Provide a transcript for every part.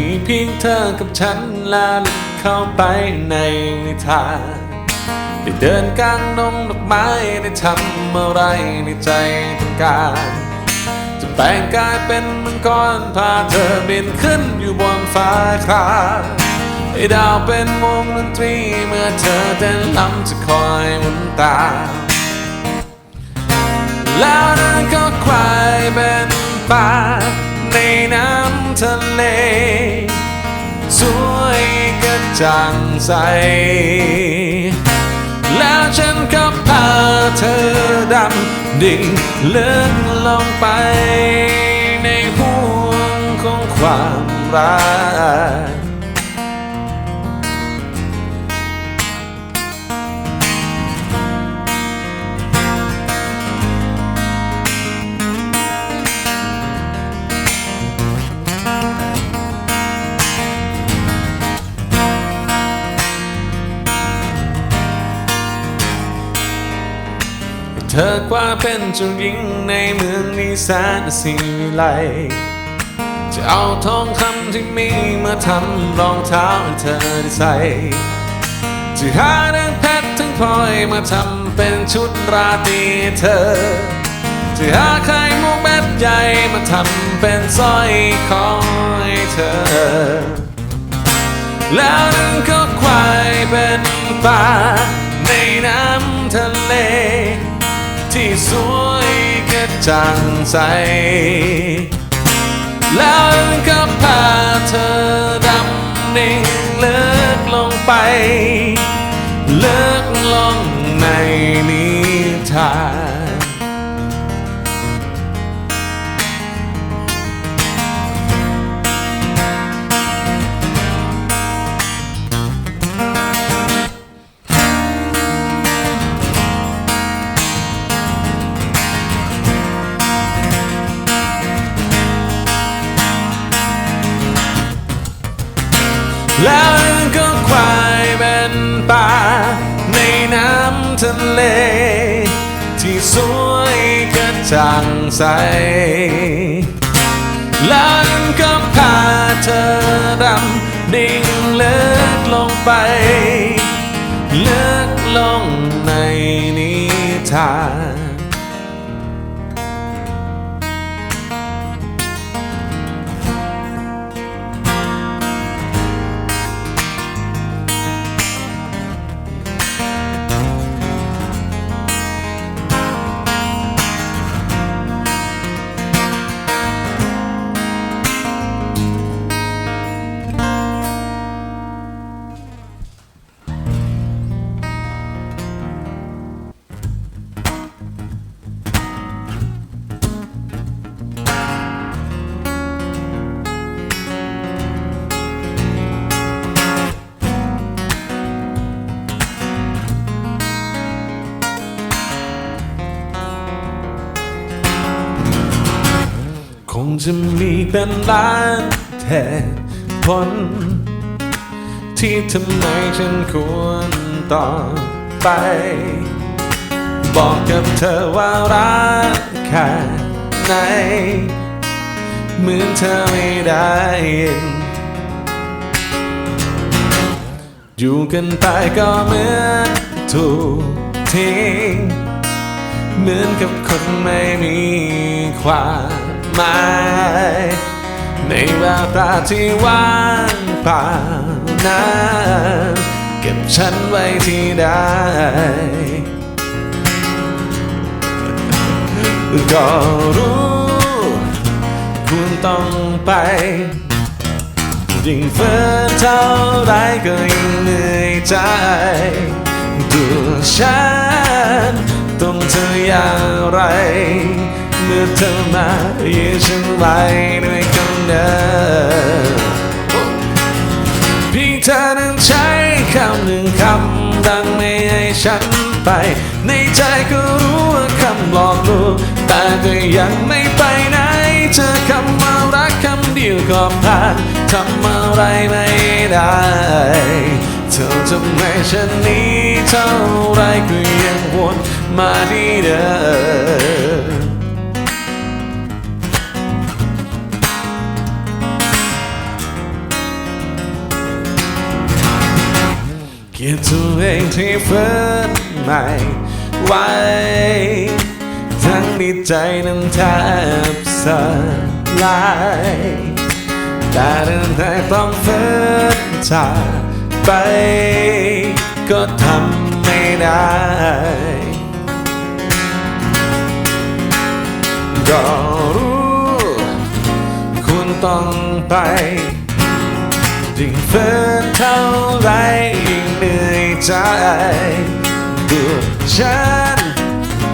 มีเพียงเธอกับฉันและเข้าไปในนิทานได้เดินกลางดงดอกไม้ได้ทำอะไรในใจต้องการ จะแปลงกายเป็นมังกรพาเธอบินขึ้นอยู่บนฟ้าคราให้ดาวเป็นวงดนตรีเมื่อเธอเต้นลำจะคอยหมุนตามแล้วนั้นก็ควายเป็นปลาใน จางใส แล้วฉันก็พาเธอดำดิ่งลึกลงไป ในห่วงของความรัก อกว่าเป็นเจ้าหญิงในเมืองนี้แสนสีวิไลจะเอาทองคำที่มีมาทำรองเท้าให้เธอได้ใส่ จะหาทั้งเพชรทั้งพลอยมาทำเป็นชุดราตรีเธอ จะหาไข่มุกเม็ดใหญ่มาทำเป็นสร้อยคอให้เธอ แล้วนั้นก็ควายเป็นปลาในน้ำทะเล ที่สวยกระจ่างใส แล้วก็พาเธอดำนิ่งเลิกลงไป เล ที่สวยกระจ่างใส แล้วก็พาเธอดำดิ่งเลิกลงไปเลิกลงในนิทาน คงจะมีเป็นล้านแทนผลที่ทำไมฉันควรต่อไป บอกกับเธอว่ารักแค่ไหนเหมือนเธอไม่ได้ยินอยู่กันไปก็เหมือนถูกทิ้งเหมือนกับคนไม่มีความ หมายในแววตาที่ว่างเปล่านั้นเก็บฉันไว้ที่ใดก็รู้ คุณต้องไปยิ่งฝืนเท่าไรก็ยิ่งเหนื่อยใจตัวฉันต้องเธออย่างไร มื่อเธอมายืนฉันไว้ด้วยคำเดิมเพียงเธอนั้นใช้คำหนึ่งคำดังไม่ให้ฉันไป ในใจก็รู้ว่าคำหลอกลวงแต่ก็ยังไม่ไปไหนเจอคำว่ารักคำเดียวก็ผ่านทำอะไรไม่ได้เธอทำให้ฉันนี้เท่าไรก็ยังวนมาที่เดิม แค่ตัวเองที่ฟื้นใหม่ไว้ ทั้งที่ใจนั้นแทบสลายแต่เรื่องใดต้องฟื้นจากไป ก็ทำไม่ได้ก็รู้คุณต้องไปยิ่งฝืนเท่าไร เหนื่อยใจดูฉัน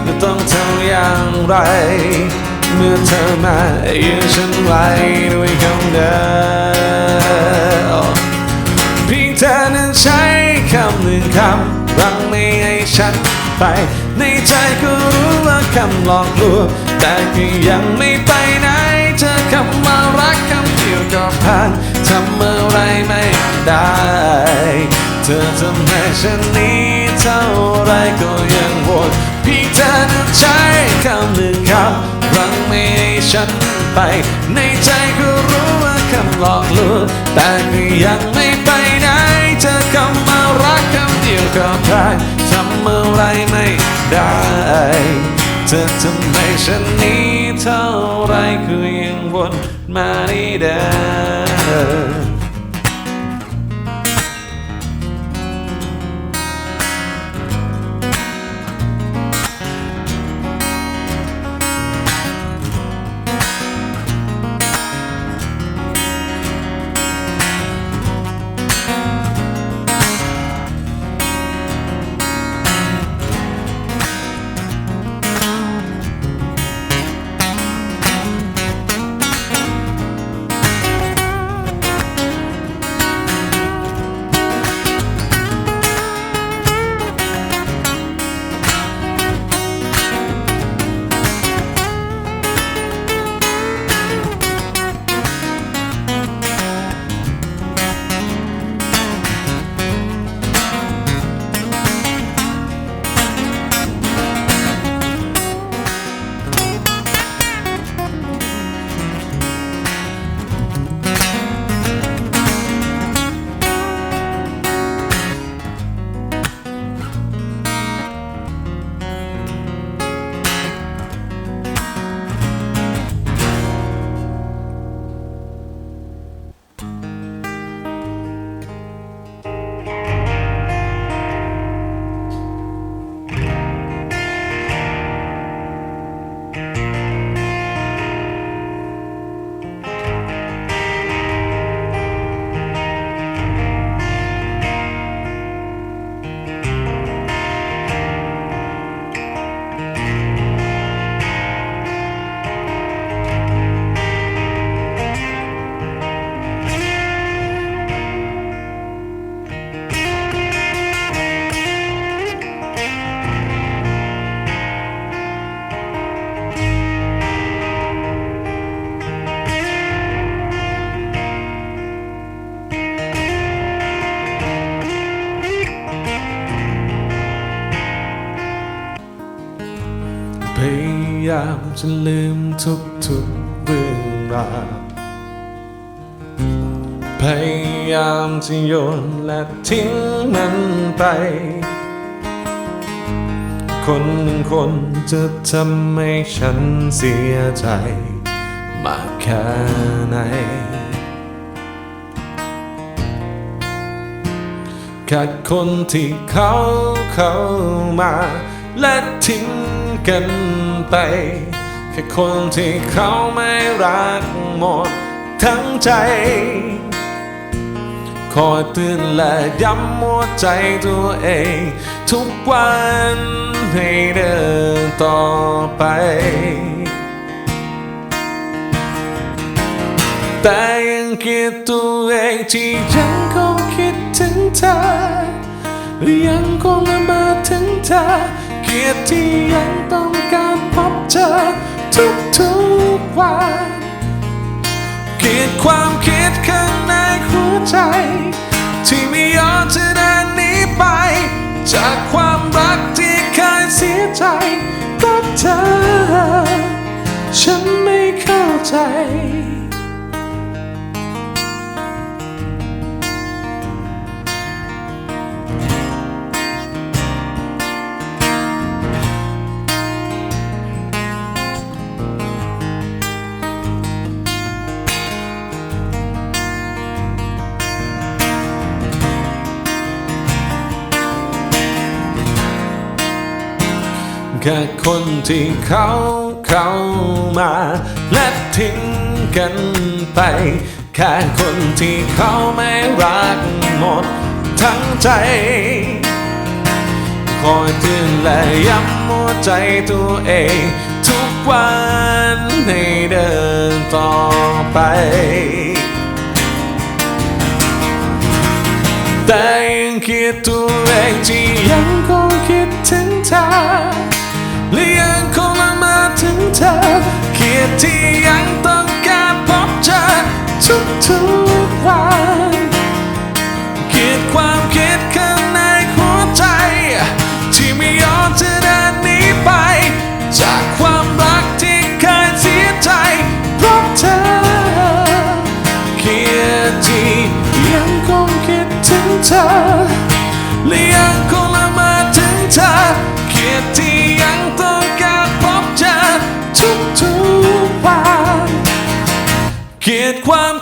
จะต้องทำอย่างไร เมื่อเธอมายืนฉันไว้ด้วยคำเดิมเพียงเธอนั้นใช้คำหนึ่งคำรังไม่ให้ฉันไป ในใจก็รู้ว่าคำหลอกลวงแต่ก็ยังไม่ไปไหนเจอคำว่ารักคำเดียวก็ผ่านทำอะไรไม่ได้ ธอทำให้ฉันนี้เท่าไรก็ยังวนเพียงเธอนั้นใช้คำหนึ่งคำรังไม่ให้ฉันไป ในใจก็รู้ว่าคำหลอกลวงแต่ก็ยังไม่ไปไหนเจอคำว่ารักคำเดียวก็ผ่านทำอะไรไม่ได้เธอทำให้ฉันนี้เท่าไรก็ยังวนมาที่เดิม ยายามจะลืมทุกทุกๆเรื่องราวพยายามจะโยนและทิ้งมันไป คนหนึ่งคนจะทำให้ฉันเสียใจ มากแค่ไหนแค่คนที่เขาเข้ามา และทิ้งกัน ไป แค่คนที่เขาไม่รักหมดทั้งใจ คอยเตือนและย้ำหัวใจตัวเอง ทุกวันให้เดินต่อไป แต่ยังเกลียดตัวเองที่ยังคงคิดถึงเธอยังคงมาถึงเธอเกียดที่ยังต้อง เธอทุกทุกๆวันเกลียดความคิดข้างในหัวใจ ที่ไม่ยอมจะ แค่คนที่เขาเข้ามาและทิ้งกันไป แค่คนที่เขาไม่รักหมดทั้งใจคอยเตือนและย้ำหัวใจตัวเอง ทุกวันให้เดินต่อไปแต่ยังคิดตัวเองที่ยังคงคิดถึงเธอ และยังคงละมาถึงเธอ เกรดที่ยังต้องการพบเจอทุกทุกๆวัน เกียดความ